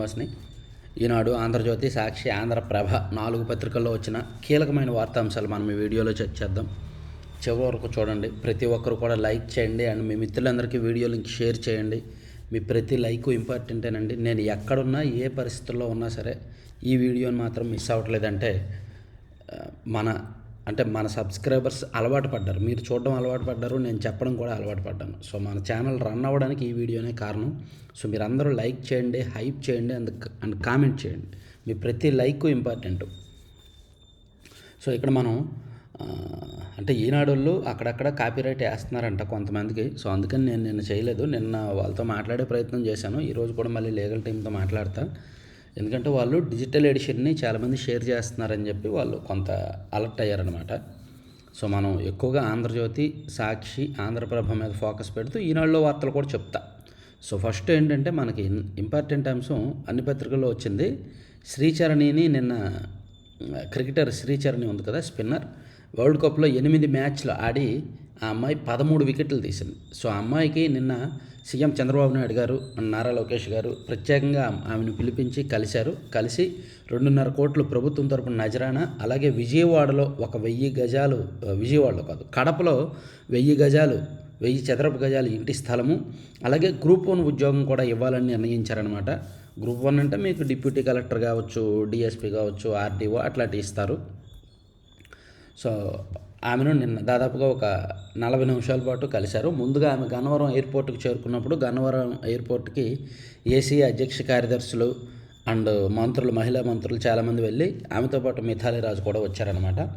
శ్రీనివాస్ని ఈనాడు ఆంధ్రజ్యోతి సాక్షి ఆంధ్రప్రభ నాలుగు పత్రికల్లో వచ్చిన కీలకమైన వార్తాంశాలు మనం ఈ వీడియోలో చర్చిద్దాం చివరి వరకు చూడండి. ప్రతి ఒక్కరు కూడా లైక్ చేయండి. అండ్ మీ మిత్రులందరికీ వీడియో లింక్ షేర్ చేయండి. మీ ప్రతి లైక్ ఇంపార్టెంటేనండి నేను ఎక్కడున్నా ఏ పరిస్థితుల్లో ఉన్నా సరే ఈ వీడియోని మాత్రం మిస్ అవ్వట్లేదంటే మన అంటే మన సబ్స్క్రైబర్స్ అలవాటు పడ్డారు. మీరు చూడడం అలవాటు పడ్డారు నేను చెప్పడం కూడా అలవాటు పడ్డాను. సో మన ఛానల్ రన్ అవ్వడానికి ఈ వీడియోనే కారణం. సో మీరు అందరూ లైక్ చేయండి హైప్ చేయండి అండ్ అండ్ కామెంట్ చేయండి. మీ ప్రతి లైక్ ఇంపార్టెంట్. సో ఇక్కడ మనం అంటే ఈనాడుళ్ళు అక్కడక్కడ కాపీరైట్ వేస్తున్నారంట కొంతమందికి. సో అందుకని నేను నిన్న చేయలేదు. నిన్న వాళ్ళతో మాట్లాడే ప్రయత్నం చేశాను. ఈరోజు కూడా మళ్ళీ లీగల్ టీంతో మాట్లాడతా. ఎందుకంటే వాళ్ళు డిజిటల్ ఎడిషన్ని చాలామంది షేర్ చేస్తున్నారని చెప్పి వాళ్ళు కొంత అలర్ట్ అయ్యారనమాట సో మనం ఎక్కువగా ఆంధ్రజ్యోతి సాక్షి ఆంధ్రప్రభ మీద ఫోకస్ పెడుతూ ఈనాడులో వార్తలు కూడా చెప్తా. సో ఫస్ట్ ఏంటంటే మనకి ఇంపార్టెంట్ అంశం అన్ని పత్రికల్లో వచ్చింది. శ్రీచరణిని నిన్న క్రికెటర్ శ్రీచరణి ఉంది కదా స్పిన్నర్. వరల్డ్ కప్లో ఎనిమిది మ్యాచ్లు ఆడి ఆ అమ్మాయి పదమూడు వికెట్లు తీసింది. సో ఆ అమ్మాయికి నిన్న సీఎం చంద్రబాబు నాయుడు గారు నారా లోకేష్ గారు ప్రత్యేకంగా ఆమెను పిలిపించి కలిశారు. కలిసి రెండున్నర కోట్లు ప్రభుత్వం తరపున నజరానా అలాగే విజయవాడలో ఒక వెయ్యి గజాలు విజయవాడలో కాదు కడపలో వెయ్యి గజాలు వెయ్యి చదరపు గజాలు ఇంటి స్థలము అలాగే గ్రూప్ వన్ ఉద్యోగం కూడా ఇవ్వాలని నిర్ణయించారనమాట గ్రూప్ వన్ అంటే మీకు డిప్యూటీ కలెక్టర్ కావచ్చు డిఎస్పీ కావచ్చు ఆర్డీఓ అట్లాంటివి ఇస్తారు. సో ఆమెను నిన్న దాదాపుగా ఒక నలభై నిమిషాల పాటు కలిశారు. ముందుగా ఆమె గన్నవరం ఎయిర్పోర్ట్కి చేరుకున్నప్పుడు గన్నవరం ఎయిర్పోర్ట్కి ఏసీ అధ్యక్ష కార్యదర్శులు అండ్ మంత్రులు మహిళా మంత్రులు చాలామంది వెళ్ళి ఆమెతో పాటు మిథాలి రాజు కూడా వచ్చారనమాట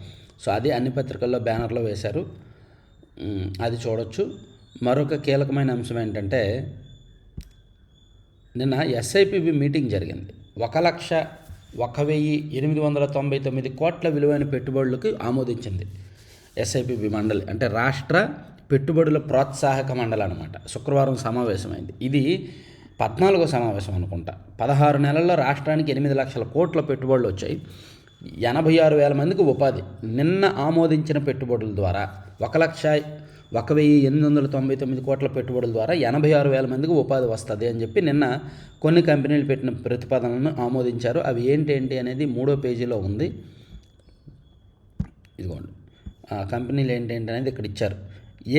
సో అది అన్ని పత్రికల్లో బ్యానర్లో వేశారు. అది చూడొచ్చు. మరొక కీలకమైన అంశం ఏంటంటే నిన్న ఎస్ఐపిబి మీటింగ్ జరిగింది. ఒక లక్ష ఒక వెయ్యి ఎనిమిది వందల తొంభై తొమ్మిది కోట్ల విలువైన పెట్టుబడులకు ఆమోదించింది. ఎస్ఐపిబి మండలి అంటే రాష్ట్ర పెట్టుబడుల ప్రోత్సాహక మండలి అనమాట శుక్రవారం సమావేశమైంది. ఇది పద్నాలుగో సమావేశం అనుకుంటా. పదహారు నెలల్లో రాష్ట్రానికి ఎనిమిది లక్షల కోట్ల పెట్టుబడులు వచ్చాయి. ఎనభై ఆరు వేల మందికి ఉపాధి. నిన్న ఆమోదించిన పెట్టుబడుల ద్వారా ఒక లక్ష ఒక వెయ్యి ఎనిమిది వందల తొంభై తొమ్మిది కోట్ల పెట్టుబడుల ద్వారా ఎనభై ఆరు వేల మందికి ఉపాధి వస్తుంది అని చెప్పి నిన్న కొన్ని కంపెనీలు పెట్టిన ప్రతిపాదనలను ఆమోదించారు. అవి ఏంటి అనేది మూడో పేజీలో ఉంది. ఇదిగోండి. కంపెనీలు ఏంటేంటి అనేది ఇక్కడ ఇచ్చారు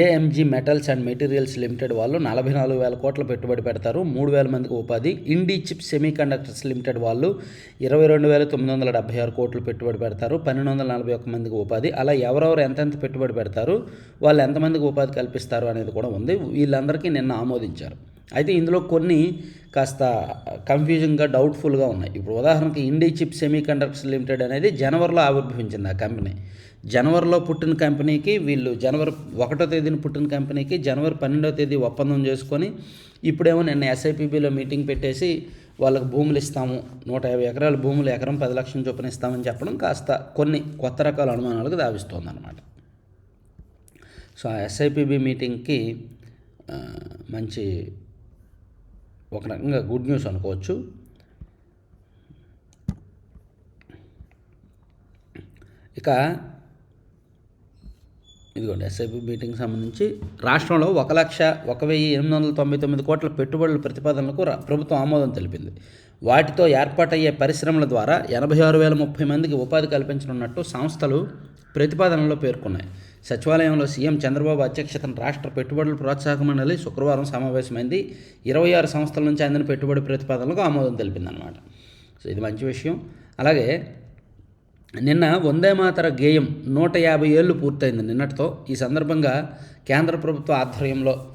AMG metals and materials limited వాళ్ళు నలభై నాలుగు వేల కోట్ల పెట్టుబడి పెడతారు. మూడు వేల మందికి ఉపాధి. ఇండి చిప్ సెమీ కండక్టర్స్ లిమిటెడ్ వాళ్ళు ఇరవై రెండు వేల తొమ్మిది వందల డెబ్బై ఆరు కోట్లు పెట్టుబడి పెడతారు. పన్నెండు వందల నలభై ఒక్క మందికి ఉపాధి. అలా ఎవరెవరు ఎంతెంత పెట్టుబడి పెడతారు వాళ్ళు ఎంతమందికి ఉపాధి కల్పిస్తారు అనేది కూడా ఉంది. వీళ్ళందరికీ నిన్న ఆమోదించారు. అయితే ఇందులో కొన్ని కాస్త కన్ఫ్యూజింగ్గా డౌట్ఫుల్గా ఉన్నాయి. ఇప్పుడు ఉదాహరణకి ఇండి చిప్ సెమీ కండక్టర్స్ లిమిటెడ్ అనేది జనవరిలో ఆవిర్భవించింది ఆ కంపెనీ. జనవరిలో పుట్టిన కంపెనీకి వీళ్ళు జనవరి ఒకటో తేదీన పుట్టిన కంపెనీకి జనవరి పన్నెండో తేదీ ఒప్పందం చేసుకొని ఇప్పుడేమో నిన్న ఎస్ఐపిబిలో మీటింగ్ పెట్టేసి వాళ్ళకి భూములు ఇస్తాము నూట యాభై ఎకరాల భూములు ఎకరం పది లక్షల చొప్పున ఇస్తామని చెప్పడం కాస్త కొన్ని కొత్త రకాల అనుమానాలకు దావిస్తోంది అనమాట సో ఆ ఎస్ఐపిబి మీటింగ్కి మంచి ఒక రకంగా గుడ్ న్యూస్ అనుకోవచ్చు. ఇక ఇదిగోండి ఎస్ఐపి మీటింగ్ సంబంధించి రాష్ట్రంలో ఒక లక్ష ఒక వెయ్యి ఎనిమిది వందల తొంభై తొమ్మిది కోట్ల పెట్టుబడుల ప్రతిపాదనలకు ప్రభుత్వం ఆమోదం తెలిపింది. వాటితో ఏర్పాటయ్యే పరిశ్రమల ద్వారా ఎనభై ఆరు వేల ముప్పై మందికి ఉపాధి కల్పించనున్నట్టు సంస్థలు ప్రతిపాదనలో పేర్కొన్నాయి. సచివాలయంలో సీఎం చంద్రబాబు అధ్యక్షతన రాష్ట్ర పెట్టుబడుల ప్రోత్సాహక మండలి శుక్రవారం సమావేశమైంది. ఇరవై ఆరు సంస్థల నుంచి అందిన పెట్టుబడి ప్రతిపాదనలకు ఆమోదం తెలిపిందనమాట సో ఇది మంచి విషయం. అలాగే నిన్న వందే మాతర గేయం నూట యాభై ఏళ్ళు పూర్తయింది నిన్నటితో. ఈ సందర్భంగా కేంద్ర ప్రభుత్వ ఆధ్వర్యంలో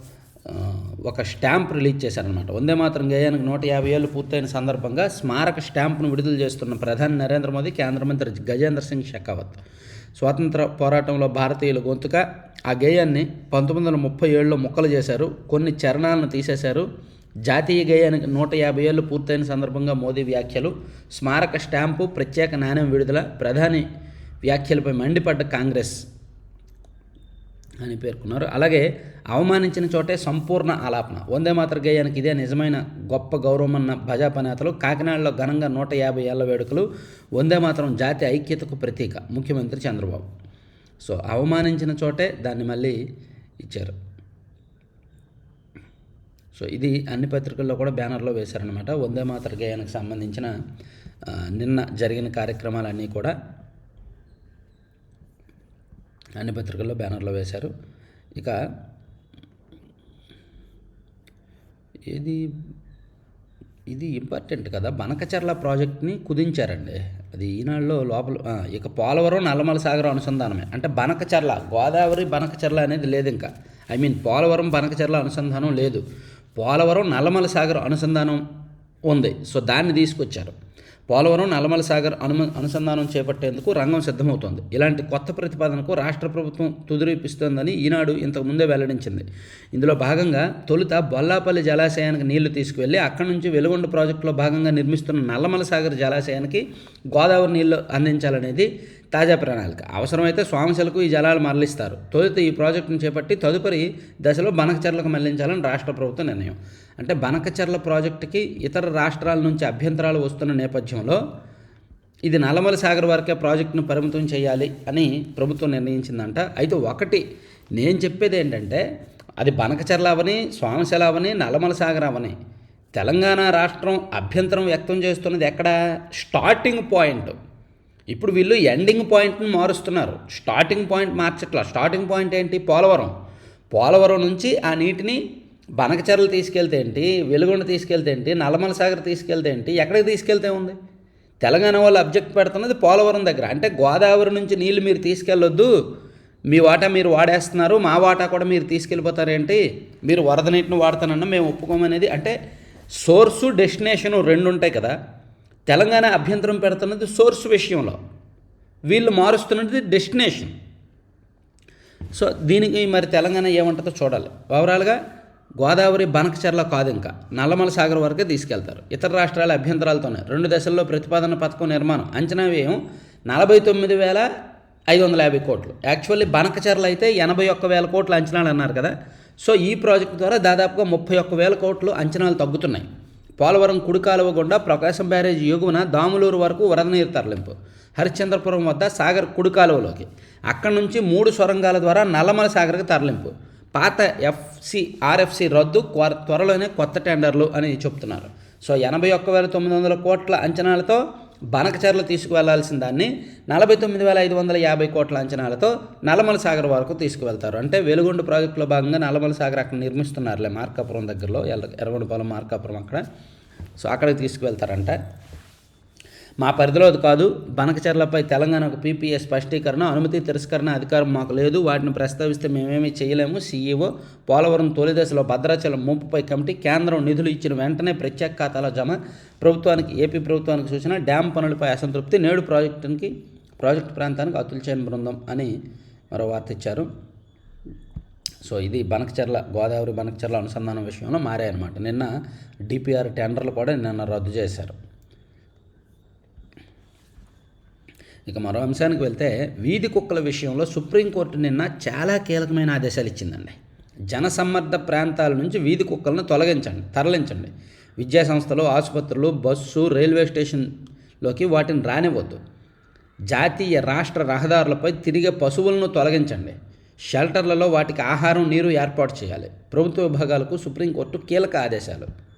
ఒక స్టాంప్ రిలీజ్ చేశారనమాట వందే మాతరం గేయానికి నూట యాభై ఏళ్ళు పూర్తయిన సందర్భంగా స్మారక స్టాంప్ను విడుదల చేస్తున్న ప్రధాని నరేంద్ర మోదీ కేంద్ర మంత్రి గజేంద్ర సింగ్ షెకావత్. స్వాతంత్ర పోరాటంలో భారతీయుల గొంతుక ఆ గేయాన్ని పంతొమ్మిది వందల ముప్పై ఏడులో ముక్కలు చేశారు కొన్ని చరణాలను తీసేశారు జాతీయ గేయానికి నూట యాభై ఏళ్ళు పూర్తయిన సందర్భంగా మోదీ వ్యాఖ్యలు స్మారక స్టాంపు ప్రత్యేక నాణ్యం విడుదల ప్రధాని వ్యాఖ్యలపై మండిపడ్డ కాంగ్రెస్ అని పేర్కొన్నారు. అలాగే అవమానించిన చోటే సంపూర్ణ ఆలాపన. వందే మాతర గేయానికి ఇదే నిజమైన గొప్ప గౌరవమన్న భాజపా నేతలు కాకినాడలో ఘనంగా నూట యాభై ఏళ్ళ వేడుకలు వందే మాత్రం జాతి ఐక్యతకు ప్రతీక. ముఖ్యమంత్రి చంద్రబాబు. సో అవమానించిన చోటే దాన్ని మళ్ళీ ఇచ్చారు. సో ఇది అన్ని పత్రికల్లో కూడా బ్యానర్లో వేశారనమాట వందే మాతర గేయానికి సంబంధించిన నిన్న జరిగిన కార్యక్రమాలన్నీ కూడా అన్ని పత్రికల్లో బ్యానర్లో వేశారు. ఇక ఇది ఇది ఇంపార్టెంట్ కదా. బనకచర్ల ప్రాజెక్ట్ని కుదించారండి. అది ఈనాడులో లోపల ఇక పోలవరం నల్లమల సాగరం అనుసంధానమే. అంటే బనకచర్ల గోదావరి బనకచర్ల అనేది లేదు ఇంకా ఐ మీన్ పోలవరం బనకచర్ల అనుసంధానం లేదు. పోలవరం నల్లమల సాగర్ అనుసంధానం ఉంది. సో దాన్ని తీసుకొచ్చారు. పోలవరం నల్లమల సాగర్ అను అనుసంధానం చేపట్టేందుకు రంగం సిద్ధమవుతోంది. ఇలాంటి కొత్త ప్రతిపాదనకు రాష్ట్ర ప్రభుత్వం తుదిరిపిస్తోందని ఈనాడు ఇంతకు ముందే వెల్లడించింది. ఇందులో భాగంగా తొలుత బొల్లాపల్లి జలాశయానికి నీళ్ళు తీసుకువెళ్ళి అక్కడి నుంచి వెలుగొండ ప్రాజెక్టులో భాగంగా నిర్మిస్తున్న నల్లమల సాగర్ జలాశయానికి గోదావరి నీళ్ళు అందించాలనేది తాజా ప్రణాళిక. అవసరమైతే స్వామిశలకు ఈ జలాలు మరలిస్తారు. తొలుత ఈ ప్రాజెక్టును చేపట్టి తదుపరి దశలో బనకచర్లకు మళ్ళించాలని రాష్ట్ర ప్రభుత్వ నిర్ణయం. అంటే బనకచర్ల ప్రాజెక్టుకి ఇతర రాష్ట్రాల నుంచి అభ్యంతరాలు వస్తున్న నేపథ్యంలో ఇది నల్లమల సాగర్ వరకే ప్రాజెక్టును పరిమితం చేయాలి అని ప్రభుత్వం నిర్ణయించిందంట. అయితే ఒకటి నేను చెప్పేది ఏంటంటే అది బనకచర్ల అవని స్వామిశల అవని నల్లమల సాగర్ అవని. తెలంగాణ రాష్ట్రం అభ్యంతరం వ్యక్తం చేస్తున్నది ఎక్కడ? Starting point. ఇప్పుడు వీళ్ళు ఎండింగ్ పాయింట్ని మారుస్తున్నారు. స్టార్టింగ్ పాయింట్ మార్చట్లా. స్టార్టింగ్ పాయింట్ ఏంటి? పోలవరం. పోలవరం నుంచి ఆ నీటిని బనకచెరలు తీసుకెళ్తే ఏంటి? వెలుగొండ తీసుకెళ్తే ఏంటి? నల్లమల సాగర్ తీసుకెళ్తే ఏంటి? ఎక్కడికి తీసుకెళ్తే ఉంది? తెలంగాణ వాళ్ళు అబ్జెక్ట్ పెడుతున్నది పోలవరం దగ్గర. అంటే గోదావరి నుంచి నీళ్ళు మీరు తీసుకెళ్ళొద్దు. మీ వాటా మీరు వాడేస్తున్నారు. మా వాటా కూడా మీరు తీసుకెళ్ళిపోతారేంటి మీరు వరద నీటిని వాడతానన్నా మేము ఒప్పుకోమనేది. అంటే సోర్సు డెస్టినేషను రెండు ఉంటాయి కదా. తెలంగాణ అభ్యంతరం పెడుతున్నది సోర్స్ విషయంలో. వీళ్ళు మారుస్తున్నది డెస్టినేషన్. సో దీనికి మరి తెలంగాణ ఏముంటుందో చూడాలి. ఓవరాల్గా గోదావరి బనకచర్ల కాదు ఇంకా. నల్లమల సాగర్ వరకే తీసుకెళ్తారు. ఇతర రాష్ట్రాల అభ్యంతరాలతోనే. రెండు దశల్లో ప్రతిపాదన పథకం నిర్మాణం. అంచనా వ్యయం నలభై తొమ్మిది వేల ఐదు వందల యాభై కోట్లు. యాక్చువల్లీ బనకచర్ల అయితే ఎనభై ఒక్క వేల కోట్ల అంచనాలు అన్నారు కదా. సో ఈ ప్రాజెక్టు ద్వారా దాదాపుగా ముప్పై ఒక్క వేల కోట్లు అంచనాలు తగ్గుతున్నాయి. పోలవరం కుడి కాలువ గుండా ప్రకాశం బ్యారేజ్ ఎగువన దాములూరు వరకు వరద నీరు తరలింపు. హరిశ్చంద్రపురం వద్ద సాగర్ కుడి కాలువలోకి అక్కడి నుంచి మూడు సొరంగాల ద్వారా నల్లమల సాగర్కి తరలింపు. పాత ఎఫ్సి ఆర్ఎఫ్సి రద్దు త్వరలోనే కొత్త టెండర్లు అని చెప్తున్నారు. సో ఎనభై ఒక్క వేల తొమ్మిది వందల కోట్ల అంచనాలతో బనకచర్లు తీసుకువెళ్ళాల్సిన దాన్ని నలభై తొమ్మిది వేల ఐదు వందల యాభై కోట్ల అంచనాలతో నల్లమల సాగర్ వరకు తీసుకువెళ్తారు. అంటే వెలుగొండ ప్రాజెక్టులో భాగంగా నల్లమల సాగర్ అక్కడ నిర్మిస్తున్నారులే మార్కాపురం దగ్గరలో ఎర్ర ఎర్రగొండపాలెం మార్కాపురం అక్కడ. సో అక్కడికి తీసుకువెళ్తారంట. మా పరిధిలో అది కాదు. బనకచర్లపై తెలంగాణకు పీపీఏ స్పష్టీకరణ అనుమతి తిరస్కరణ అధికారం మాకు లేదు. వాటిని ప్రస్తావిస్తే మేమేమీ చేయలేము. సీఈఓ పోలవరం తొలి దశలో భద్రాచలం ముంపుపై కమిటీ కేంద్రం నిధులు ఇచ్చిన వెంటనే ప్రత్యేక ఖాతాలో జమ. ప్రభుత్వానికి ఏపీ ప్రభుత్వానికి సూచన డ్యామ్ పనులపై అసంతృప్తి నేడు ప్రాజెక్టుకి ప్రాజెక్టు ప్రాంతానికి అతులు చేయని బృందం అని మరో వార్త ఇచ్చారు. సో ఇది బనకచర్ల గోదావరి బనకచర్ల అనుసంధానం విషయంలో మారాయన్నమాట. నిన్న డిపిఆర్ టెండర్లు కూడా నిన్న రద్దు చేశారు. ఇక మరో అంశానికి వెళ్తే వీధి కుక్కల విషయంలో సుప్రీంకోర్టు నిన్న చాలా కీలకమైన ఆదేశాలు ఇచ్చిందండి. జనసమ్మర్ద ప్రాంతాల నుంచి వీధి కుక్కలను తొలగించండి తరలించండి. విద్యా సంస్థలు ఆసుపత్రులు బస్సు రైల్వే స్టేషన్లోకి వాటిని రానివ్వద్దు. జాతీయ రాష్ట్ర రహదారులపై తిరిగే పశువులను తొలగించండి. షెల్టర్లలో వాటికి ఆహారం నీరు ఏర్పాటు చేయాలి. ప్రభుత్వ విభాగాలకు సుప్రీంకోర్టు కీలక ఆదేశాలు.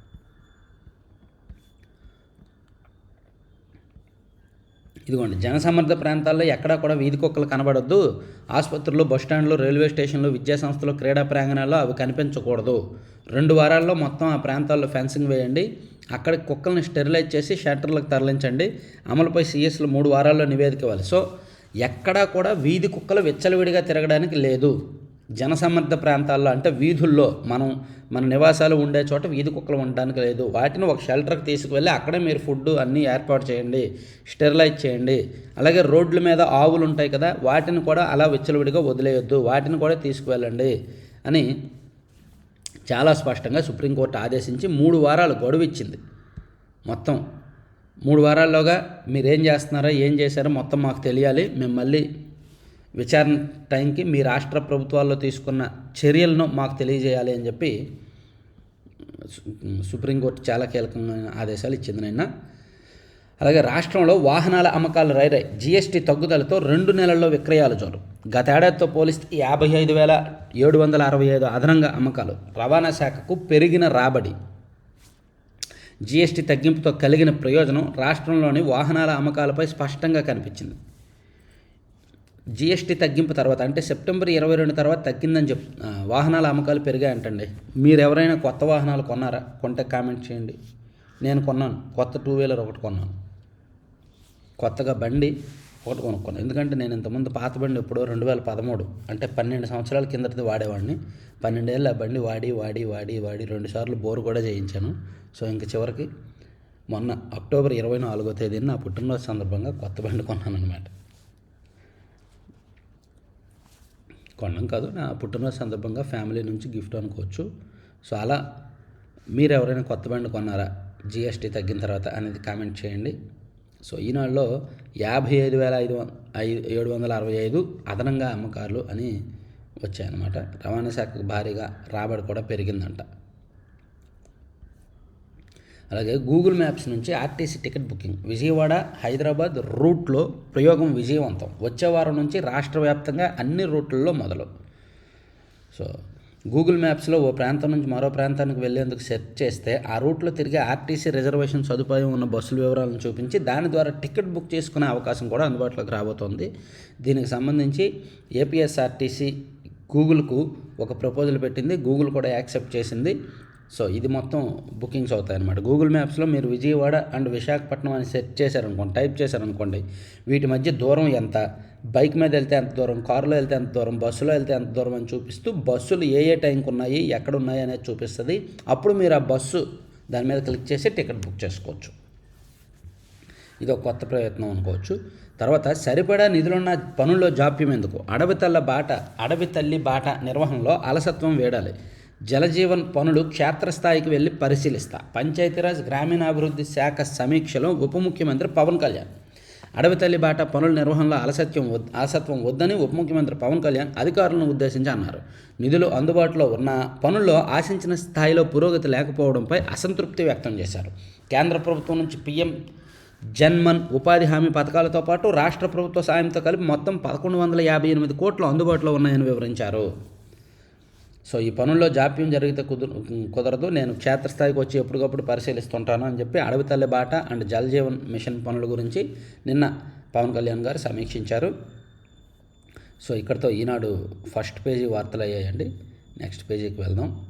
ఇదిగోండి జనసమర్థ ప్రాంతాల్లో ఎక్కడా కూడా వీధి కుక్కలు కనబడొద్దు. ఆసుపత్రుల్లో బస్టాండ్లు రైల్వే స్టేషన్లు విద్యా సంస్థలు క్రీడా ప్రాంగణాల్లో అవి కనిపించకూడదు. రెండు వారాల్లో మొత్తం ఆ ప్రాంతాల్లో ఫెన్సింగ్ వేయండి. అక్కడ కుక్కల్ని స్టెరిలైజ్ చేసి షెల్టర్లకు తరలించండి. అమలుపై సీఎస్లు మూడు వారాల్లో నివేదిక ఇవ్వాలి. సో ఎక్కడా కూడా వీధి కుక్కలు విచ్చలవిడిగా తిరగడానికి లేదు. జనసమర్థ ప్రాంతాల్లో అంటే వీధుల్లో మనం మన నివాసాలు ఉండే చోట వీధి కుక్కలు ఉండడానికి లేదు. వాటిని ఒక షెల్టర్కి తీసుకువెళ్ళి అక్కడే మీరు ఫుడ్ అన్నీ ఏర్పాటు చేయండి. స్టెరిలైజ్ చేయండి. అలాగే రోడ్ల మీద ఆవులు ఉంటాయి కదా వాటిని కూడా అలా విచ్చలవిడిగా వదిలేయొద్దు. వాటిని కూడా తీసుకువెళ్ళండి అని చాలా స్పష్టంగా సుప్రీంకోర్టు ఆదేశించి మూడు వారాలు గొడవ ఇచ్చింది. మొత్తం మూడు వారాల్లోగా మీరేం చేస్తున్నారో ఏం చేశారో మొత్తం మాకు తెలియాలి. మేము మళ్ళీ విచారణ టైంకి మీ రాష్ట్ర ప్రభుత్వాల్లో తీసుకున్న చర్యలను మాకు తెలియజేయాలి అని చెప్పి సుప్రీంకోర్టు చాలా కీలకమైన ఆదేశాలు ఇచ్చింది నిన్న. అలాగే రాష్ట్రంలో వాహనాల అమ్మకాలు రైరాయి. జీఎస్టీ తగ్గుదలతో రెండు నెలల్లో విక్రయాలు జోరు గతేడాదితో పోలిస్తే యాభై ఐదు వేల ఏడు వందల అరవై ఐదు అదనంగా అమ్మకాలు. రవాణా శాఖకు పెరిగిన రాబడి. జీఎస్టీ తగ్గింపుతో కలిగిన ప్రయోజనం రాష్ట్రంలోని వాహనాల అమ్మకాలపై స్పష్టంగా కనిపించింది. జిఎస్టీ తగ్గింపు తర్వాత అంటే సెప్టెంబర్ ఇరవై రెండు తర్వాత తగ్గిందని చెప్ వాహనాల అమ్మకాలు పెరిగాయంటండి. మీరు ఎవరైనా కొత్త వాహనాలు కొన్నారా? కొంటే కామెంట్ చేయండి. నేను కొన్నాను. కొత్త టూ వీలర్ ఒకటి కొన్నాను. కొత్తగా బండి ఒకటి కొనుక్కున్నాను ఎందుకంటే నేను ఇంతకుముందు పాత బండి ఎప్పుడో రెండు వేల పదమూడు అంటే పన్నెండు సంవత్సరాల కిందటిది వాడేవాడిని. పన్నెండేళ్ళు ఆ బండి వాడి వాడి వాడి వాడి రెండుసార్లు బోరు కూడా చేయించాను. సో ఇంక చివరికి మొన్న అక్టోబర్ ఇరవై నాలుగో తేదీన నా పుట్టినరోజు సందర్భంగా కొత్త బండి కొన్నాను అనమాట కొనడం కాదు నా పుట్టినరోజు సందర్భంగా ఫ్యామిలీ నుంచి గిఫ్ట్ అనుకోవచ్చు. సో అలా మీరు ఎవరైనా కొత్త బండి కొన్నారా? జిఎస్టీ తగ్గిన తర్వాత అనేది కామెంట్ చేయండి. సో ఈనాడులో యాభై ఐదు వేల ఐదు వం- ఐదు ఏడు వందల అరవై ఐదు అదనంగా అమ్మకాలు అని వచ్చాయన్నమాట. రవాణా శాఖకు భారీగా రాబడి కూడా పెరిగిందంట. అలాగే గూగుల్ మ్యాప్స్ నుంచి RTC ticket booking. Vijayawada Hyderabad రూట్లో ప్రయోగం విజయవంతం. వచ్చే వారం నుంచి రాష్ట్ర వ్యాప్తంగా అన్ని రూట్లలో మొదలు. సో గూగుల్ మ్యాప్స్లో ఓ ప్రాంతం నుంచి మరో ప్రాంతానికి వెళ్ళేందుకు సెర్చ్ చేస్తే ఆ రూట్లో తిరిగే ఆర్టీసీ రిజర్వేషన్ సదుపాయం ఉన్న బస్సుల వివరాలను చూపించి దాని ద్వారా టికెట్ బుక్ చేసుకునే అవకాశం కూడా అందుబాటులోకి రాబోతోంది. దీనికి సంబంధించి ఏపీఎస్ఆర్టీసీ గూగుల్కు ఒక ప్రపోజల్ పెట్టింది. గూగుల్ కూడా యాక్సెప్ట్ చేసింది. సో ఇది మొత్తం బుకింగ్స్ అవుతాయి అన్నమాట గూగుల్ మ్యాప్స్లో మీరు విజయవాడ అండ్ విశాఖపట్నం అని సెర్చ్ చేశారనుకోండి టైప్ చేశారనుకోండి వీటి మధ్య దూరం ఎంత బైక్ మీద వెళ్తే ఎంత దూరం కారులో వెళ్తే ఎంత దూరం బస్సులో వెళ్తే ఎంత దూరం అని చూపిస్తూ బస్సులు ఏ ఏ టైంకి ఉన్నాయి ఎక్కడ ఉన్నాయి అనేది చూపిస్తుంది. అప్పుడు మీరు ఆ బస్సు దాని మీద క్లిక్ చేసి టికెట్ బుక్ చేసుకోవచ్చు. ఇది ఒక కొత్త ప్రయత్నం అనుకోవచ్చు. తర్వాత సరిపడా నిధులున్న పనుల్లో జాప్యం ఎందుకు? అడవి తల్ల బాట అడవి తల్లి బాట నిర్వహణలో అలసత్వం వేడాలి. జలజీవన్ పనులు క్షేత్రస్థాయికి వెళ్ళి పరిశీలిస్తా. పంచాయతీరాజ్ గ్రామీణాభివృద్ధి శాఖ సమీక్షలో ఉప ముఖ్యమంత్రి పవన్ కళ్యాణ్. అడవి తల్లి బాట పనుల నిర్వహణలో అలసత్యం వద్ అలసత్వం వద్దని ఉప ముఖ్యమంత్రి పవన్ కళ్యాణ్ అధికారులను ఉద్దేశించి అన్నారు. నిధులు అందుబాటులో ఉన్న పనుల్లో ఆశించిన స్థాయిలో పురోగతి లేకపోవడంపై అసంతృప్తి వ్యక్తం చేశారు. కేంద్ర ప్రభుత్వం నుంచి పీఎం జన్మన్ ఉపాధి హామీ పథకాలతో పాటు రాష్ట్ర ప్రభుత్వ సాయంతో కలిపి మొత్తం పదకొండు వందల యాభై ఎనిమిది కోట్లు అందుబాటులో ఉన్నాయని వివరించారు. సో ఈ పనుల్లో జాప్యం జరిగితే కుదురు కుదరదు. నేను క్షేత్రస్థాయికి వచ్చి ఎప్పటికప్పుడు పరిశీలిస్తుంటాను అని చెప్పి అడవి తల్లి బాట అండ్ జల్ జీవన్ మిషన్ పనుల గురించి నిన్న పవన్ కళ్యాణ్ గారు సమీక్షించారు. సో ఇక్కడతో ఈనాడు ఫస్ట్ పేజీ వార్తలు అయ్యాయండి. నెక్స్ట్ పేజీకి వెళ్దాం.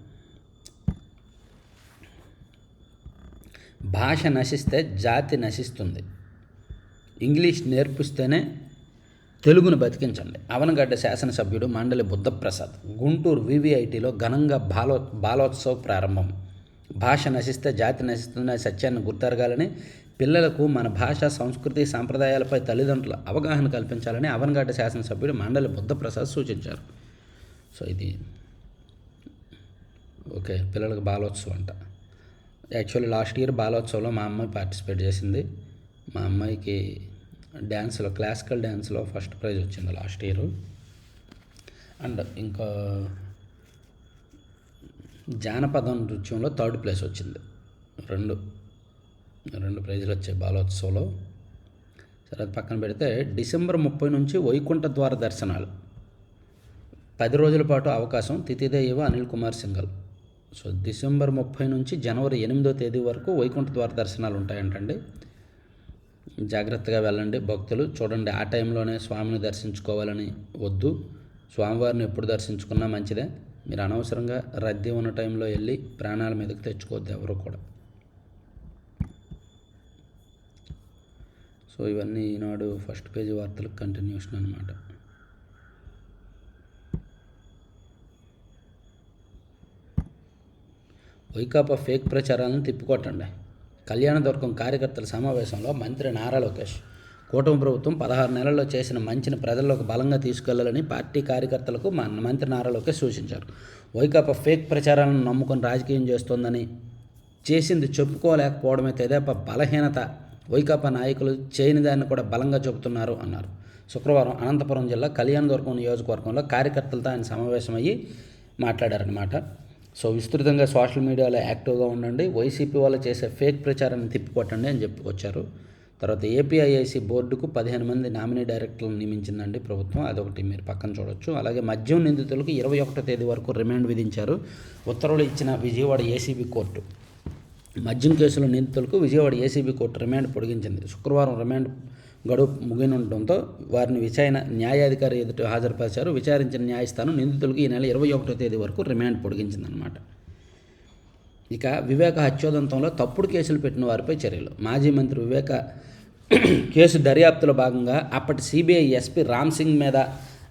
భాష నశిస్తే జాతి నశిస్తుంది. ఇంగ్లీష్ నేర్పిస్తేనే తెలుగును బతికించండి. అవనగడ్డ శాసనసభ్యుడు మండలి బుద్ధప్రసాద్. గుంటూరు వివిఐటిలో ఘనంగా బాలో బాలోత్సవ్ ప్రారంభం. భాష నశిస్తే జాతి నశిస్తున్న సత్యాన్ని గుర్తెరగాలని పిల్లలకు మన భాష సంస్కృతి సాంప్రదాయాలపై తల్లిదండ్రుల అవగాహన కల్పించాలని అవనగడ్డ శాసనసభ్యుడు మండలి బుద్ధప్రసాద్ సూచించారు. సో ఇది ఓకే పిల్లలకు బాలోత్సవం అంట. యాక్చువల్లీ లాస్ట్ ఇయర్ బాలోత్సవంలో మా అమ్మాయి పార్టిసిపేట్ చేసింది. మా అమ్మాయికి డ్యాన్స్లో క్లాసికల్ డ్యాన్స్లో ఫస్ట్ ప్రైజ్ వచ్చింది లాస్ట్ ఇయర్. అండ్ ఇంకా జానపద నృత్యంలో థర్డ్ ప్లేస్ వచ్చింది. రెండు రెండు ప్రైజులు వచ్చాయి బాలోత్సవంలో. సరే అది పక్కన పెడితే డిసెంబర్ ముప్పై నుంచి వైకుంఠ ద్వార దర్శనాలు. పది రోజుల పాటు అవకాశం తిథిదేవ Anil Kumar single. So December ముప్పై నుంచి జనవరి ఎనిమిదో తేదీ వరకు వైకుంఠ ద్వార దర్శనాలు ఉంటాయంటండి. జాగ్రత్తగా వెళ్ళండి. భక్తులు చూడండి ఆ టైంలోనే స్వామిని దర్శించుకోవాలని వద్దు. స్వామివారిని ఎప్పుడు దర్శించుకున్నా మంచిదే. మీరు అనవసరంగా రద్దీ ఉన్న టైంలో వెళ్ళి ప్రాణాల మీదకి తెచ్చుకోవద్దు ఎవరు కూడా. సో ఇవన్నీ ఈనాడు ఫస్ట్ పేజీ వార్తలకు కంటిన్యూషన్ అనమాట వైకాపా ఫేక్ ప్రచారాలను తిప్పికొట్టండి. కళ్యాణదుర్గం కార్యకర్తల సమావేశంలో మంత్రి నారా లోకేష్. కూటమి ప్రభుత్వం పదహారు నెలల్లో చేసిన మంచిని ప్రజల్లోకి బలంగా తీసుకెళ్ళాలని పార్టీ కార్యకర్తలకు మంత్రి నారా లోకేష్ సూచించారు. వైకాపా ఫేక్ ప్రచారాలను నమ్ముకొని రాజకీయం చేస్తోందని చేసింది చెప్పుకోలేకపోవడమే తెదేప బలహీనత. వైకాపా నాయకులు చేయని దాన్ని కూడా బలంగా చెబుతున్నారు అన్నారు. శుక్రవారం అనంతపురం జిల్లా కళ్యాణదుర్గం నియోజకవర్గంలో కార్యకర్తలతో ఆయన సమావేశమయ్యి మాట్లాడారనమాట సో విస్తృతంగా సోషల్ మీడియాలో యాక్టివ్గా ఉండండి. వైసీపీ వాళ్ళు చేసే ఫేక్ ప్రచారాన్ని తిప్పికొట్టండి అని చెప్పుకొచ్చారు తర్వాత ఏపీఐఐసి బోర్డుకు పదిహేను మంది నామినీ డైరెక్టర్లను నియమించిందండి ప్రభుత్వం. అదొకటి మీరు పక్కన చూడొచ్చు. అలాగే మద్యం నిందితులకు ఇరవై ఒకటో తేదీ వరకు రిమాండ్ విధించారు ఉత్తర్వులు ఇచ్చిన విజయవాడ ఏసీబీ కోర్టు. మద్యం కేసులో నిందితులకు విజయవాడ ఏసీబీ కోర్టు రిమాండ్ పొడిగించింది. శుక్రవారం రిమాండ్ గడువు ముగినుండటంతో వారిని విచారణ న్యాయాధికారి ఎదుట హాజరుపరిచారు. విచారించిన న్యాయస్థానం నిందితులకు ఈ నెల ఇరవై ఒకటో తేదీ వరకు రిమాండ్ పొడిగించిందనమాట ఇక వివేక హత్యోదంతంలో తప్పుడు కేసులు పెట్టిన వారిపై చర్యలు. మాజీ మంత్రి వివేక కేసు దర్యాప్తులో భాగంగా అప్పటి సిబిఐ ఎస్పీ రామ్ సింగ్ మీద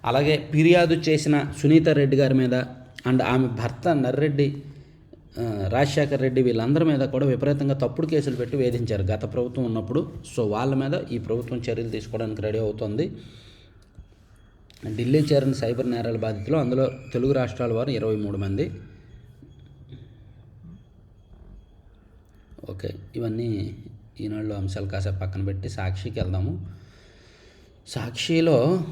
అలాగే ఫిర్యాదు చేసిన సునీత రెడ్డి గారి మీద అండ్ ఆమె భర్త నర్రెడ్డి రాజశేఖర్ రెడ్డి వీళ్ళందరి మీద కూడా విపరీతంగా తప్పుడు కేసులు పెట్టి వేధించారు. గత ప్రభుత్వం ఉన్నప్పుడు సో వాళ్ళ మీద ఈ ప్రభుత్వం చర్యలు తీసుకోవడానికి రెడీ అవుతోంది. ఢిల్లీ చేరిన సైబర్ నేరాల బాధితులు అందులో తెలుగు రాష్ట్రాల వారు ఇరవై మూడు మంది. ఓకే ఇవన్నీ ఈనాడులో అంశాలు కాసేపు పక్కన పెట్టి సాక్షికి వెళ్దాము. సాక్షిలో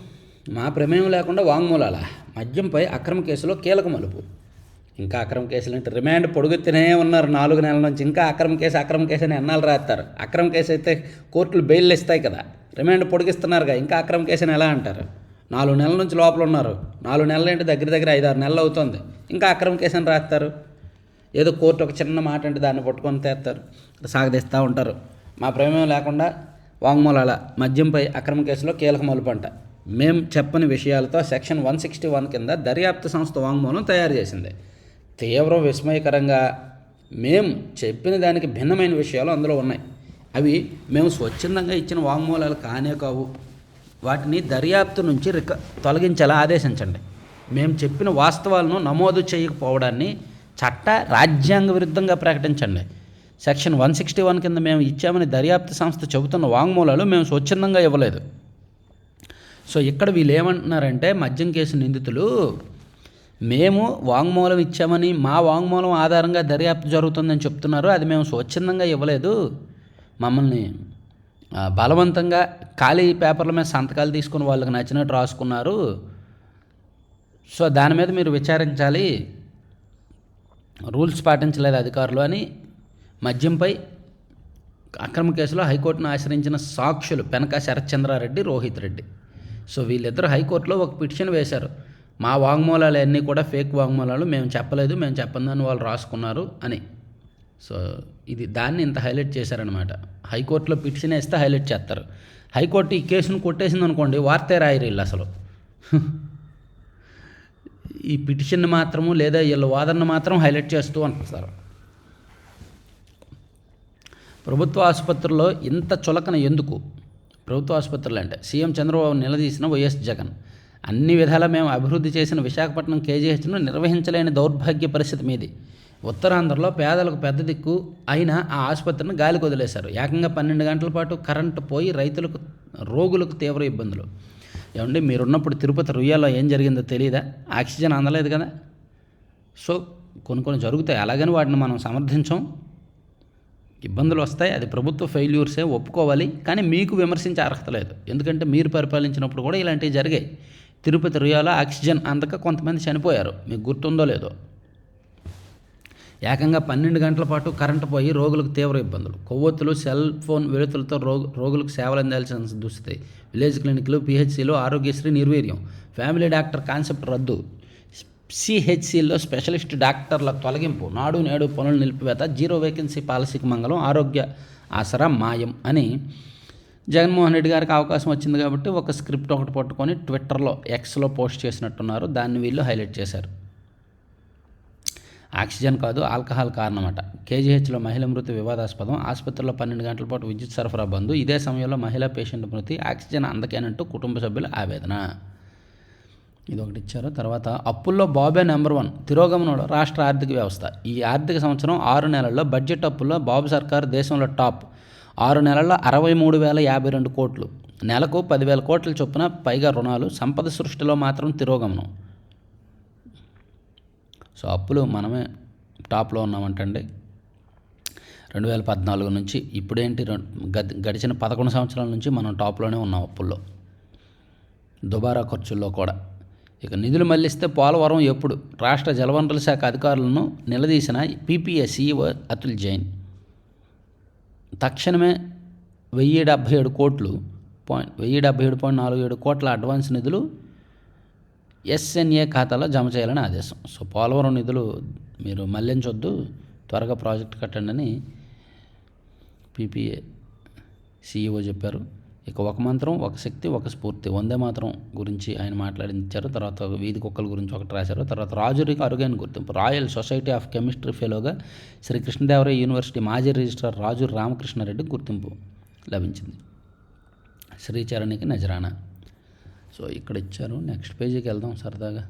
మా ప్రమేయం లేకుండా వాంగ్మూలాల? మద్యంపై అక్రమ కేసులో కీలక మలుపు. ఇంకా అక్రమ కేసులు అంటే రిమాండ్ పొడుగుతూనే ఉన్నారు నాలుగు నెలల నుంచి. ఇంకా అక్రమ కేసు అక్రమ కేసు అని ఎన్నాళ్ళు రాస్తారు? అక్రమ కేసు అయితే కోర్టులు బెయిల్ ఇస్తాయి కదా. రిమాండ్ పొడిగిస్తున్నారుగా. ఇంకా అక్రమ కేసు అని ఎలా అంటారు? నాలుగు నెలల నుంచి లోపల ఉన్నారు. నాలుగు నెలలు ఏంటి? దగ్గర దగ్గర ఐదు ఆరు నెలలు అవుతుంది. ఇంకా అక్రమ కేసు అని రాస్తారు? ఏదో కోర్టు ఒక చిన్న మాట అంటే దాన్ని పట్టుకొని తెస్తారు. సాగదీస్తూ ఉంటారు. మా ప్రమేయం లేకుండా వాంగ్మూలాల మద్యంపై అక్రమ కేసులో కీలక మలుపు అంట మేం చెప్పని విషయాలతో సెక్షన్ వన్ సిక్స్టీ వన్ కింద దర్యాప్తు సంస్థ వాంగ్మూలం తయారు చేసింది. తీవ్ర విస్మయకరంగా మేం చెప్పిన దానికి భిన్నమైన విషయాలు అందులో ఉన్నాయి. అవి మేము స్వచ్ఛందంగా ఇచ్చిన వాంగ్మూలాలు కానే కావు. వాటిని దర్యాప్తు నుంచి రిక తొలగించేలా ఆదేశించండి. మేము చెప్పిన వాస్తవాలను నమోదు చేయకపోవడాన్ని చట్ట రాజ్యాంగ విరుద్ధంగా ప్రకటించండి. సెక్షన్ వన్ సిక్స్టీ వన్ కింద మేము ఇచ్చామని దర్యాప్తు సంస్థ చెబుతున్న వాంగ్మూలాలు మేము స్వచ్ఛందంగా ఇవ్వలేదు. సో ఇక్కడ వీళ్ళు ఏమంటున్నారంటే మద్యం కేసు నిందితులు మేము వాంగ్మూలం ఇచ్చామని మా వాంగ్మూలం ఆధారంగా దర్యాప్తు జరుగుతుందని చెప్తున్నారు. అది మేము స్వచ్ఛందంగా ఇవ్వలేదు. మమ్మల్ని బలవంతంగా ఖాళీ పేపర్ల మీద సంతకాలు తీసుకుని వాళ్ళకి నచ్చినట్టు రాసుకున్నారు. సో దాని మీద మీరు విచారించాలి. రూల్స్ పాటించలేదు అధికారులు అని మద్యంపై అక్రమ కేసులో హైకోర్టును ఆశ్రయించిన సాక్షులు పెనక శరత్చంద్రారెడ్డి రోహిత్ రెడ్డి. సో వీళ్ళిద్దరు హైకోర్టులో ఒక పిటిషన్ వేశారు. మా వాంగ్మూలాలు అన్నీ కూడా ఫేక్ వాంగ్మూలాలు మేము చెప్పలేదు మేము చెప్పందని వాళ్ళు రాసుకున్నారు అని. సో ఇది దాన్ని ఇంత హైలైట్ చేశారనమాట హైకోర్టులో పిటిషన్ వేస్తే హైలైట్ చేస్తారు. హైకోర్టు ఈ కేసును కొట్టేసింది అనుకోండి వార్తే రాయరు వీళ్ళు అసలు. ఈ పిటిషన్ మాత్రము లేదా వీళ్ళ వాదనను మాత్రం హైలైట్ చేస్తూ అంటారు ప్రభుత్వ ఆసుపత్రుల్లో ఇంత చులకన ఎందుకు? ప్రభుత్వ ఆసుపత్రులు అంటే సీఎం చంద్రబాబు నిలదీసిన వైఎస్ జగన్. అన్ని విధాలా మేము అభివృద్ధి చేసిన విశాఖపట్నం కేజీహెచ్ను నిర్వహించలేని దౌర్భాగ్య పరిస్థితి మీది. ఉత్తరాంధ్రలో పేదలకు పెద్ద దిక్కు అయినా ఆ ఆసుపత్రిని గాలికి వదిలేశారు. ఏకంగా పన్నెండు గంటల పాటు కరెంటు పోయి రైతులకు రోగులకు తీవ్ర ఇబ్బందులు. ఏమండి మీరున్నప్పుడు తిరుపతి రుయ్యాలో ఏం జరిగిందో తెలియదా ఆక్సిజన్ అందలేదు కదా? సో కొన్ని కొన్ని జరుగుతాయి. అలాగని వాటిని మనం సమర్థించం. ఇబ్బందులు వస్తాయి. అది ప్రభుత్వ ఫెయిల్యూర్సే ఒప్పుకోవాలి. కానీ మీకు విమర్శించే అర్హత లేదు. ఎందుకంటే మీరు పరిపాలించినప్పుడు కూడా ఇలాంటివి జరిగాయి. తిరుపతి రుయాలో ఆక్సిజన్ అందక కొంతమంది చనిపోయారు. మీకు గుర్తుందో లేదో. ఏకంగా పన్నెండు గంటల పాటు కరెంటు పోయి రోగులకు తీవ్ర ఇబ్బందులు. కొవ్వొత్తులు సెల్ ఫోన్ వెలుతులతో రోగు రోగులకు సేవలు అందాల్సిన దుస్థితి. విలేజ్ క్లినిక్లు పిహెచ్సిలో ఆరోగ్యశ్రీ నిర్వీర్యం. ఫ్యామిలీ డాక్టర్ కాన్సెప్ట్ రద్దు. సిహెచ్సిలో స్పెషలిస్ట్ డాక్టర్ల తొలగింపు. నాడు నేడు పనులు నిలిపివేత. జీరో వేకెన్సీ పాలసీకి మంగళం. ఆరోగ్య ఆసరా మాయం అని జగన్మోహన్ రెడ్డి గారికి అవకాశం వచ్చింది కాబట్టి ఒక స్క్రిప్ట్ ఒకటి పట్టుకొని ట్విట్టర్లో ఎక్స్లో పోస్ట్ చేసినట్టున్నారు. దాన్ని వీళ్ళు హైలైట్ చేశారు. ఆక్సిజన్ కాదు ఆల్కహాల్ కారణమట. కేజీహెచ్లో మహిళ మృతి వివాదాస్పదం. ఆసుపత్రిలో పన్నెండు గంటల పాటు విద్యుత్ సరఫరా బంద్. ఇదే సమయంలో మహిళా పేషెంట్ మృతి. ఆక్సిజన్ అందకేనంటూ కుటుంబ సభ్యుల ఆవేదన. ఇది ఒకటి ఇచ్చారు. తర్వాత అప్పుల్లో బాబే నెంబర్ వన్ తిరోగమనంలో రాష్ట్ర ఆర్థిక వ్యవస్థ. ఈ ఆర్థిక సంవత్సరం ఆరు నెలల్లో బడ్జెట్ అప్పుల్లో బాబు సర్కార్ దేశంలో టాప్. ఆరు నెలల్లో అరవై మూడు వేల యాభై రెండు కోట్లు. నెలకు పదివేల కోట్ల చొప్పున పైగా రుణాలు సంపద సృష్టిలో మాత్రం తిరోగమనం. సో అప్పులు మనమే టాప్లో ఉన్నామంటండి. రెండు వేల పద్నాలుగు నుంచి ఇప్పుడేంటి గడిచిన పదకొండు సంవత్సరాల నుంచి మనం టాప్లోనే ఉన్నాం అప్పుల్లో. దుబారా ఖర్చుల్లో కూడా. ఇక నిధులు మళ్ళిస్తే పోలవరం ఎప్పుడు? రాష్ట్ర జలవనరుల శాఖ అధికారులను నిలదీసిన పీపీఎస్ఈ అతుల్ జైన్. తక్షణమే వెయ్యి డెబ్భై ఏడు కోట్లు పాయింట్ వెయ్యి డెబ్భై ఏడు పాయింట్ నాలుగు ఏడు కోట్ల అడ్వాన్స్ నిధులు ఎస్ఎన్ఏ ఖాతాలో జమ చేయాలని ఆదేశం. సో పోలవరం నిధులు మీరు మళ్ళించొద్దు త్వరగా ప్రాజెక్ట్ కట్టండి అని పీపీఏ సీఈఓ చెప్పారు. ఇక ఒక మంత్రం ఒక శక్తి ఒక స్ఫూర్తి వందే మాత్రం గురించి ఆయన మాట్లాడించారు. తర్వాత వీధి కుక్కల గురించి ఒకటి రాశారు. తర్వాత రాజురికి అరుగైన గుర్తింపు. రాయల్ సొసైటీ ఆఫ్ కెమిస్ట్రీ ఫెలోగా శ్రీ కృష్ణదేవరాయ యూనివర్సిటీ మాజీ రిజిస్ట్రార్ రాజు రామకృష్ణారెడ్డి గుర్తింపు లభించింది. శ్రీచరణికి నజరానా. సో ఇక్కడ ఇచ్చారు. నెక్స్ట్ పేజీకి వెళ్దాం సరదాగా.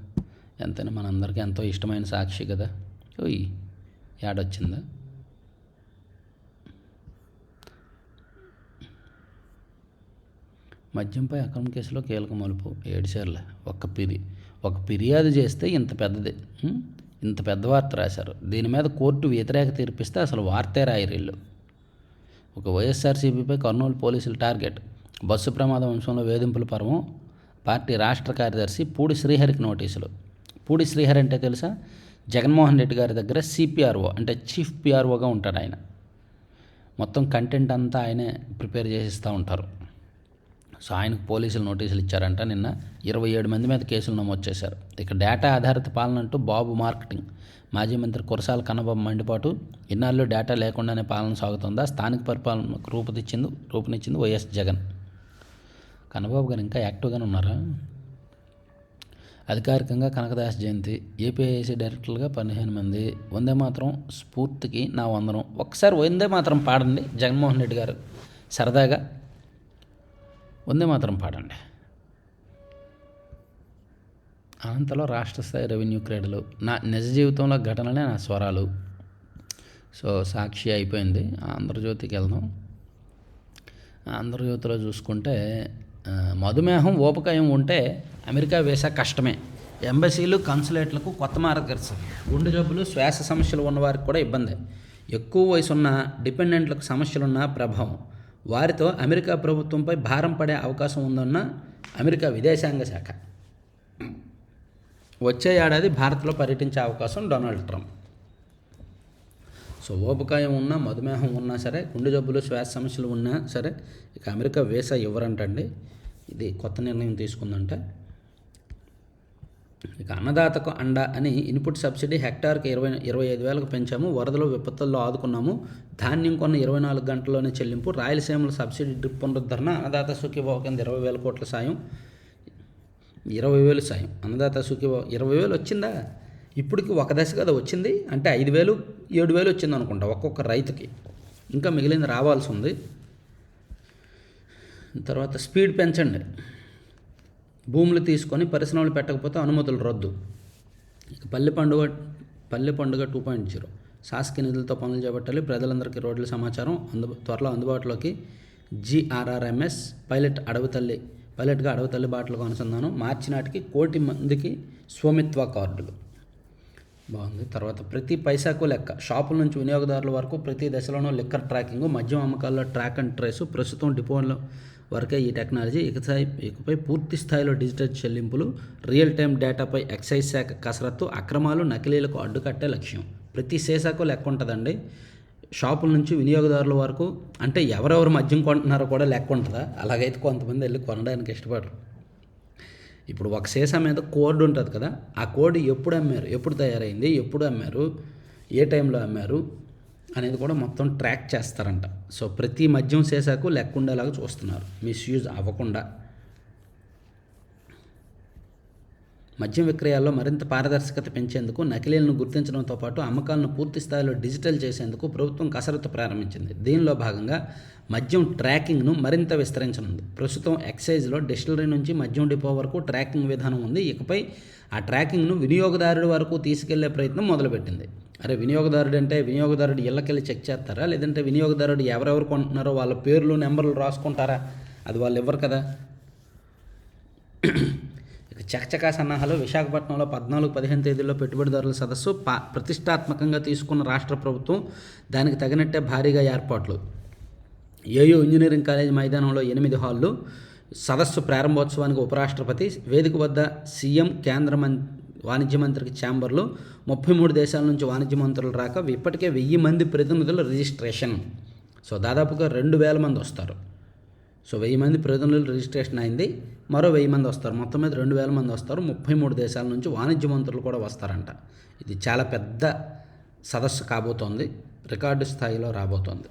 ఎంతైనా మనందరికీ ఎంతో ఇష్టమైన సాక్షి కదా. ఓయ్ యాడొచ్చిందా? మద్యంపై అక్రమ కేసులో కీలక మలుపు ఏడుసార్లు ఒక్క పిరి. ఒక ఫిర్యాదు చేస్తే ఇంత పెద్దది. ఇంత పెద్ద వార్త రాశారు. దీని మీద కోర్టు వ్యతిరేక తీర్పిస్తే అసలు వార్తే రాయరీళ్ళు ఒక వైఎస్ఆర్సీపీపై కర్నూలు పోలీసులు టార్గెట్. బస్సు ప్రమాదం అంశంలో వేధింపుల పర్వం పార్టీ రాష్ట్ర కార్యదర్శి పూడి శ్రీహరికి నోటీసులు. పూడి శ్రీహరి అంటే తెలుసా? జగన్మోహన్ రెడ్డి గారి దగ్గర సిపిఆర్ఓ అంటే చీఫ్ పిఆర్ఓగా ఉంటాడు ఆయన. మొత్తం కంటెంట్ అంతా ఆయనే ప్రిపేర్ చేసిస్తూ ఉంటారు. సో ఆయనకు పోలీసులు నోటీసులు ఇచ్చారంట. నిన్న ఇరవై ఏడు మంది మీద కేసులు నమోదు చేశారు. ఇక డేటా ఆధారిత పాలన అంటూ బాబు మార్కెటింగ్. మాజీ మంత్రి కురసాల కన్నబాబు మండిపాటు ఇన్నాళ్ళు డేటా లేకుండానే పాలన సాగుతుందా? స్థానిక పరిపాలనకు రూపుదిచ్చింది రూపునిచ్చింది వైఎస్ జగన్. కన్నబాబు గారు ఇంకా యాక్టివ్గానే ఉన్నారా? అధికారికంగా కనకదాస్ జయంతి ఏపీఐసి డైరెక్టర్లుగా పదిహేను మంది. వందే మాత్రం స్ఫూర్తికి నా వందనం. ఒకసారి వందే మాత్రం పాడండి జగన్మోహన్ రెడ్డి గారు. సరదాగా వందే మాత్రం పాడండి. అనంతలో రాష్ట్ర స్థాయి రెవెన్యూ క్రీడలు నా నిజ జీవితంలో ఘటనలే నా స్వరాలు. సో సాక్షి అయిపోయింది. ఆంధ్రజ్యోతికి వెళ్దాం. ఆంధ్రజ్యోతిలో చూసుకుంటే మధుమేహం ఊపకాయం ఉంటే అమెరికా వేసా కష్టమే. ఎంబసీలు కన్సులేట్లకు కొత్త మార్గదర్శకం గుండె జబ్బులు శ్వాస సమస్యలు ఉన్నవారికి కూడా ఇబ్బంది. ఎక్కువ వయసున్న డిపెండెంట్లకు సమస్యలున్న ప్రభావం. వారితో అమెరికా ప్రభుత్వంపై భారం పడే అవకాశం ఉందన్న అమెరికా విదేశాంగ శాఖ. వచ్చే ఏడాది భారత్లో పర్యటించే అవకాశం డొనాల్డ్ ట్రంప్. సో ఊబకాయం ఉన్నా మధుమేహం ఉన్నా సరే గుండె జబ్బులు శ్వాస సమస్యలు ఉన్నా సరే ఇక అమెరికా వీసా ఇవ్వరంటండి. ఇది కొత్త నిర్ణయం తీసుకుందంటే. ఇక అన్నదాతకు అండ అని ఇన్పుట్ సబ్సిడీ హెక్టార్కి ఇరవై ఇరవై ఐదు వేలకు పెంచాము. వరదలు విపత్తుల్లో ఆదుకున్నాము. ధాన్యం కొన్న ఇరవై నాలుగు గంటల్లోనే చెల్లింపు. రాయలసీమలో సబ్సిడీ డ్రిప్ పునరుద్ధరణ అన్నదాత సుఖీభావ కింద ఇరవై వేల కోట్ల సాయం. ఇరవై వేలు సాయం. అన్నదాత సుఖీభావ ఇరవై వేలు వచ్చిందా? ఇప్పటికి ఒక దశ కదా వచ్చింది. అంటే ఐదు వేలు ఏడు వేలు వచ్చింది అనుకుంటా ఒక్కొక్క రైతుకి. ఇంకా మిగిలింది రావాల్సి ఉంది. తర్వాత స్పీడ్ పెంచండి. భూములు తీసుకొని పరిశ్రమలు పెట్టకపోతే అనుమతులు రద్దు. ఇక పల్లె పండుగ పల్లె పండుగ టూ పాయింట్ జీరో శాసకీయ నిధులతో పనులు చేపట్టాలి. ప్రజలందరికీ రోడ్ల సమాచారం అందు త్వరలో అందుబాటులోకి. జిఆర్ఆర్ఎంఎస్ పైలట్ అడవితల్లి పైలట్గా అడవితల్లి బాటలకు అనుసంధానం మార్చి నాటికి కోటి మందికి స్వామిత్వ కార్డులు. బాగుంది. తర్వాత ప్రతి పైసాకు లెక్క. షాపుల నుంచి వినియోగదారుల వరకు ప్రతి దశలోనూ లిక్కర్ ట్రాకింగ్ మద్యం అమ్మకాల్లో ట్రాక్ అండ్ ట్రేస్ ప్రస్తుతం డిపోలో వరకే ఈ టెక్నాలజీ ఇకపై ఇకపై పూర్తి స్థాయిలో డిజిటల్ చెల్లింపులు రియల్ టైం డేటాపై ఎక్సైజ్ శాఖ కసరత్తు అక్రమాలు నకిలీలకు అడ్డుకట్టే లక్ష్యం. ప్రతి సీసాకు లెక్క ఉంటుందండి. షాపుల నుంచి వినియోగదారుల వరకు అంటే ఎవరెవరు మద్యం కొంటున్నారో కూడా లెక్క ఉంటుందా? అలాగైతే కొంతమంది వెళ్ళి కొనడానికి ఇష్టపడరు. ఇప్పుడు ఒక సీసా మీద కోడ్ ఉంటుంది కదా ఆ కోడ్ ఎప్పుడు అమ్మారు? ఎప్పుడు తయారైంది? ఎప్పుడు అమ్మారు? ఏ టైంలో అమ్మారు? అనేది కూడా మొత్తం ట్రాక్ చేస్తారంట. సో ప్రతి మద్యం సీసాకు లెక్కుండేలాగా చూస్తున్నారు. మిస్యూజ్ అవ్వకుండా. మద్యం విక్రయాల్లో మరింత పారదర్శకత పెంచేందుకు నకిలీలను గుర్తించడంతో పాటు అమ్మకాలను పూర్తి స్థాయిలో డిజిటల్ చేసేందుకు ప్రభుత్వం కసరత్తు ప్రారంభించింది. దీనిలో భాగంగా మద్యం ట్రాకింగ్ను మరింత విస్తరించనుంది. ప్రస్తుతం ఎక్సైజ్లో డిస్టిలరీ నుంచి మద్యం డిపో వరకు ట్రాకింగ్ విధానం ఉంది. ఇకపై ఆ ట్రాకింగ్ను వినియోగదారుడి వరకు తీసుకెళ్ళే ప్రయత్నం మొదలుపెట్టింది. అరే వినియోగదారుడు అంటే వినియోగదారుడు ఇళ్ళకెళ్ళి చెక్ చేస్తారా? లేదంటే వినియోగదారుడు ఎవరెవరు కొంటున్నారో వాళ్ళ పేర్లు నెంబర్లు రాసుకుంటారా? అది వాళ్ళు ఇవ్వరు కదా. ఇక చకచకా సన్నాహాలు. విశాఖపట్నంలో పద్నాలుగు పదిహేను తేదీల్లో పెట్టుబడిదారుల సదస్సు పా ప్రతిష్టాత్మకంగా తీసుకున్న రాష్ట్ర ప్రభుత్వం దానికి తగినట్టే భారీగా ఏర్పాట్లు. ఏయూ ఇంజనీరింగ్ కాలేజ్ మైదానంలో ఎనిమిది హాళ్ళు సదస్సు ప్రారంభోత్సవానికి ఉపరాష్ట్రపతి. వేదిక వద్ద సీఎం కేంద్ర మం వాణిజ్య మంత్రికి ఛాంబర్లు ముప్పై మూడు దేశాల నుంచి వాణిజ్య మంత్రులు రాక ఇప్పటికే వెయ్యి మంది ప్రతినిధుల రిజిస్ట్రేషన్. సో దాదాపుగా రెండు వేల మంది వస్తారు. సో వెయ్యి మంది ప్రతినిధులు రిజిస్ట్రేషన్ అయింది. మరో వెయ్యి మంది వస్తారు. మొత్తం మీద రెండు వేల మంది వస్తారు. ముప్పై మూడు దేశాల నుంచి వాణిజ్య మంత్రులు కూడా వస్తారంట. ఇది చాలా పెద్ద సదస్సు కాబోతోంది. రికార్డు స్థాయిలో రాబోతోంది.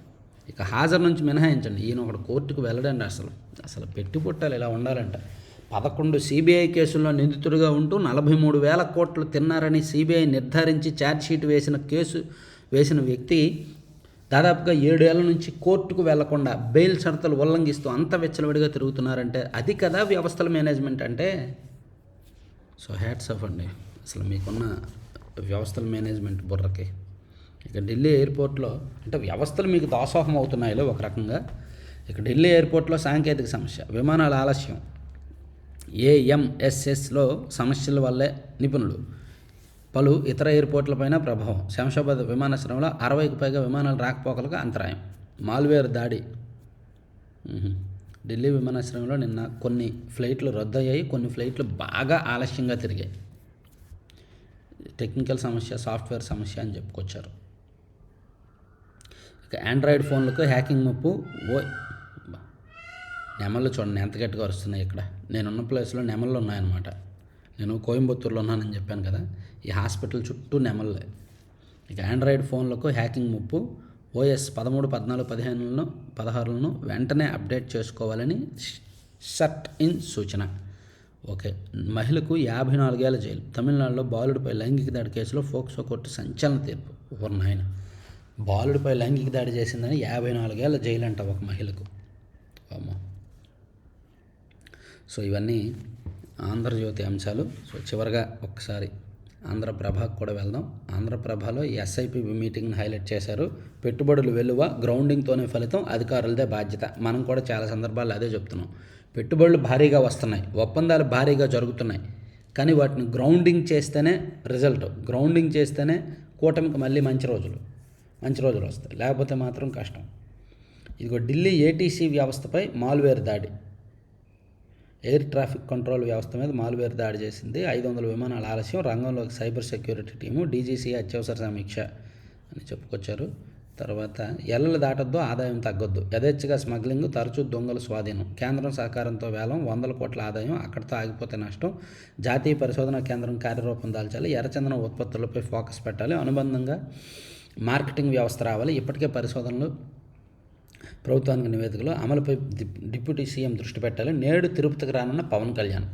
ఇక హాజరు నుంచి మినహాయించండి. ఈయన ఒక కోర్టుకు వెళ్ళడండి అసలు. అసలు పెట్టి పుట్టాలి. ఇలా ఉండాలంట. పదకొండు సిబిఐ కేసుల్లో నిందితుడిగా ఉంటూ నలభై మూడు వేల కోట్లు తిన్నారని సిబిఐ నిర్ధారించి ఛార్జ్షీట్ వేసిన కేసు వేసిన వ్యక్తి దాదాపుగా ఏడేళ్ళ నుంచి కోర్టుకు వెళ్ళకుండా బెయిల్ షరతులు ఉల్లంఘిస్తూ అంత విచ్చలవిడిగా తిరుగుతున్నారంటే అది కదా వ్యవస్థల మేనేజ్మెంట్ అంటే? సో హ్యాట్స్ ఆఫ్ అండి. అసలు మీకున్న వ్యవస్థల మేనేజ్మెంట్ బుర్రకి. ఇక ఢిల్లీ ఎయిర్పోర్ట్లో అంటే వ్యవస్థలు మీకు దాసోహం అవుతున్నాయిలే ఒక రకంగా. ఇక ఢిల్లీ ఎయిర్పోర్ట్లో సాంకేతిక సమస్య విమానాల ఆలస్యం ఏఎంఎస్ఎస్లో సమస్యల వల్లే నిపుణులు. పలు ఇతర ఎయిర్పోర్ట్లపైన ప్రభావం. శంషాబాద్ విమానాశ్రయంలో అరవైకి పైగా విమానాలు రాకపోకలకు అంతరాయం. మాల్వేర్ దాడి. ఢిల్లీ విమానాశ్రయంలో నిన్న కొన్ని ఫ్లైట్లు రద్దయ్యాయి. కొన్ని ఫ్లైట్లు బాగా ఆలస్యంగా తిరిగాయి. టెక్నికల్ సమస్య సాఫ్ట్వేర్ సమస్య అని చెప్పుకొచ్చారు. ఇక ఆండ్రాయిడ్ ఫోన్లకు హ్యాకింగ్ ముప్పు ఓ నెమళ్ళు చూడండి ఎంత గట్టిగా వస్తున్నాయి ఇక్కడ. నేనున్న ప్లేస్లో నెమళ్ళు ఉన్నాయన్నమాట. నేను కోయంబత్తూరులో ఉన్నానని చెప్పాను కదా ఈ హాస్పిటల్ చుట్టూ నెమళ్ళే. ఇక ఆండ్రాయిడ్ ఫోన్లకు హ్యాకింగ్ ముప్పు. ఓఎస్ పదమూడు పద్నాలుగు పదిహేనులను పదహారులను వెంటనే అప్డేట్ చేసుకోవాలని షట్ ఇన్ సూచన. ఓకే మహిళకు యాభై నాలుగేళ్ళ జైలు. తమిళనాడులో బాలుడిపై లైంగిక దాడి కేసులో ఫోక్సో కోర్టు సంచలన తీర్పు. ఓ నాయన. బాలుడిపై లైంగిక దాడి చేసిందని యాభై నాలుగేళ్ళ జైలు అంట ఒక మహిళకు. అమ్మో. సో ఇవన్నీ ఆంధ్రజ్యోతి అంశాలు. సో చివరిగా ఒకసారి ఆంధ్రప్రభకు కూడా వెళ్దాం. ఆంధ్రప్రభలో ఈ ఎస్ఐపి మీటింగ్ని హైలైట్ చేశారు. పెట్టుబడులు వెలువ గ్రౌండింగ్తోనే ఫలితం అధికారులదే బాధ్యత. మనం కూడా చాలా సందర్భాల్లో అదే చెప్తున్నాం. పెట్టుబడులు భారీగా వస్తున్నాయి. ఒప్పందాలు భారీగా జరుగుతున్నాయి. కానీ వాటిని గ్రౌండింగ్ చేస్తేనే రిజల్ట్. గ్రౌండింగ్ చేస్తేనే కూటమికి మళ్ళీ మంచి రోజులు. మంచి రోజులు వస్తాయి. లేకపోతే మాత్రం కష్టం. ఇదిగో ఢిల్లీ ఏటీసీ వ్యవస్థపై మాల్వేర్ దాడి. ఎయిర్ ట్రాఫిక్ కంట్రోల్ వ్యవస్థ మీద మాల్వేర్ దాడి చేసింది. ఐదు వందల విమానాల ఆలస్యం. రంగంలోకి సైబర్ సెక్యూరిటీ టీము డీజీసీ అత్యవసర సమీక్ష అని చెప్పుకొచ్చారు. తర్వాత ఎల్లలు దాటొద్దు ఆదాయం తగ్గొద్దు. యథేచ్ఛగా స్మగ్లింగ్ తరచూ దొంగల స్వాధీనం. కేంద్రం సహకారంతో వేలం వందల కోట్ల ఆదాయం అక్కడితో ఆగిపోతే నష్టం. జాతీయ పరిశోధన కేంద్రం కార్యరూపం దాల్చాలి. ఎర్రచందనం ఉత్పత్తులపై ఫోకస్ పెట్టాలి. అనుబంధంగా మార్కెటింగ్ వ్యవస్థ రావాలి. ఇప్పటికే పరిశోధనలు ప్రభుత్వానికి నివేదికలో అమలుపై డిప్యూటీ సీఎం దృష్టి పెట్టాలి. నేడు తిరుపతికి రానున్న పవన్ కళ్యాణ్.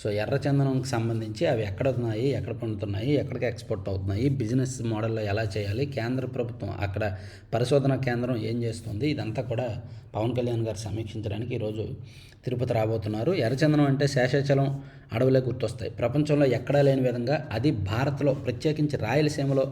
సో ఎర్రచందనంకి సంబంధించి అవి ఎక్కడ ఉన్నాయి ఎక్కడ పండుతున్నాయి ఎక్కడికి ఎక్స్పోర్ట్ అవుతున్నాయి బిజినెస్ మోడల్లో ఎలా చేయాలి కేంద్ర ప్రభుత్వం అక్కడ పరిశోధన కేంద్రం ఏం చేస్తుంది ఇదంతా కూడా పవన్ కళ్యాణ్ గారు సమీక్షించడానికి ఈరోజు తిరుపతి రాబోతున్నారు. ఎర్రచందనం అంటే శేషాచలం అడవులే గుర్తొస్తాయి. ప్రపంచంలో ఎక్కడా లేని విధంగా అది భారత్లో ప్రత్యేకించి రాయలసీమలో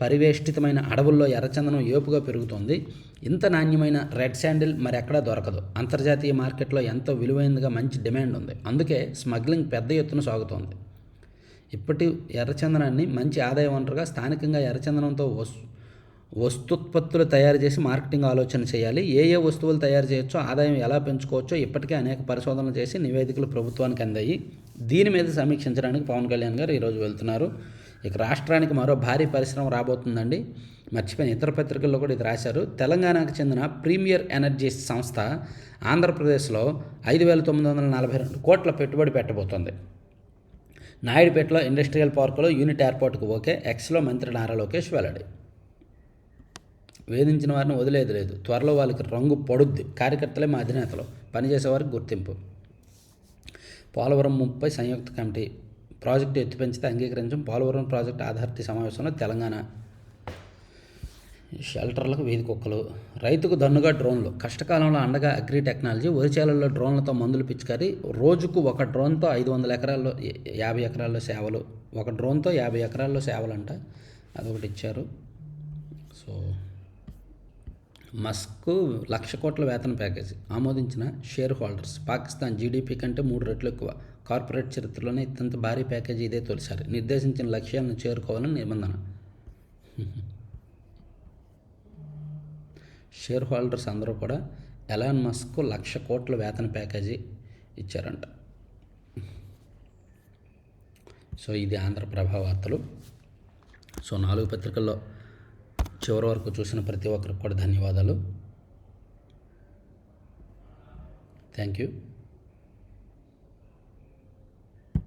పరివేష్టితమైన అడవుల్లో ఎర్రచందనం ఏపుగా పెరుగుతోంది. ఇంత నాణ్యమైన రెడ్ శాండిల్ మరి ఎక్కడా దొరకదు. అంతర్జాతీయ మార్కెట్లో ఎంతో విలువైనదిగా మంచి డిమాండ్ ఉంది. అందుకే స్మగ్లింగ్ పెద్ద ఎత్తున సాగుతోంది. ఇప్పటి ఎర్రచందనాన్ని మంచి ఆదాయ వనరుగా స్థానికంగా ఎర్రచందనంతో వస్ వస్తుత్పత్తులు తయారు చేసి మార్కెటింగ్ ఆలోచన చేయాలి. ఏ ఏ వస్తువులు తయారు చేయొచ్చో ఆదాయం ఎలా పెంచుకోవచ్చో ఇప్పటికే అనేక పరిశోధనలు చేసి నివేదికలు ప్రభుత్వానికి అందాయి. దీని మీద సమీక్షించడానికి పవన్ కళ్యాణ్ గారు ఈరోజు వెళ్తున్నారు. ఇక రాష్ట్రానికి మరో భారీ పరిశ్రమ రాబోతుందండి. మర్చిపోయిన ఇతర పత్రికల్లో కూడా ఇది రాశారు. తెలంగాణకు చెందిన ప్రీమియర్ ఎనర్జీ సంస్థ ఆంధ్రప్రదేశ్లో ఐదు వేల తొమ్మిది వందల నలభై రెండు కోట్ల పెట్టుబడి పెట్టబోతోంది. నాయుడుపేటలో ఇండస్ట్రియల్ పార్కులో యూనిట్ ఎయిర్పోర్ట్కు ఓకే. ఎక్స్లో మంత్రి నారా లోకేష్ వెల్లడి. వేధించిన వారిని వదిలేదు లేదు. త్వరలో వాళ్ళకి రంగు పడుద్ది. కార్యకర్తలే మా అధినేతలు. పనిచేసేవారికి గుర్తింపు. పోలవరం ముప్పై సంయుక్త కమిటీ ప్రాజెక్టు ఎత్తి పెంచితే అంగీకరించం పోలవరం ప్రాజెక్టు ఆధారిత సమావేశంలో తెలంగాణ షెల్టర్లకు వీధి కుక్కలు. రైతుకు దన్నుగా డ్రోన్లు. కష్టకాలంలో అండగా అగ్రి టెక్నాలజీ. వరిచేలల్లో డ్రోన్లతో మందులు పిచికారి. రోజుకు ఒక డ్రోన్తో ఐదు వందల ఎకరాల్లో యాభై ఎకరాల్లో సేవలు. ఒక డ్రోన్తో యాభై ఎకరాల్లో సేవలంట. అదొకటి ఇచ్చారు. సో మస్క్ లక్ష కోట్ల వేతన ప్యాకేజీ. ఆమోదించిన షేర్ హోల్డర్స్ పాకిస్తాన్ జీడిపి కంటే మూడు రెట్లు ఎక్కువ. కార్పొరేట్ చరిత్రలోనే ఇంత భారీ ప్యాకేజీ ఇదే తొలిసారి. నిర్దేశించిన లక్ష్యాలను చేరుకోవాలని నిబంధన. షేర్ హోల్డర్స్ అందరూ కూడా ఎలాన్ మస్క్ లక్ష కోట్ల వేతన ప్యాకేజీ ఇచ్చారంట. సో ఇది ఆంధ్రప్రభ వార్తలు. సో నాలుగు పత్రికల్లో చివరి వరకు చూసిన ప్రతి ఒక్కరికి కూడా ధన్యవాదాలు. Thank you.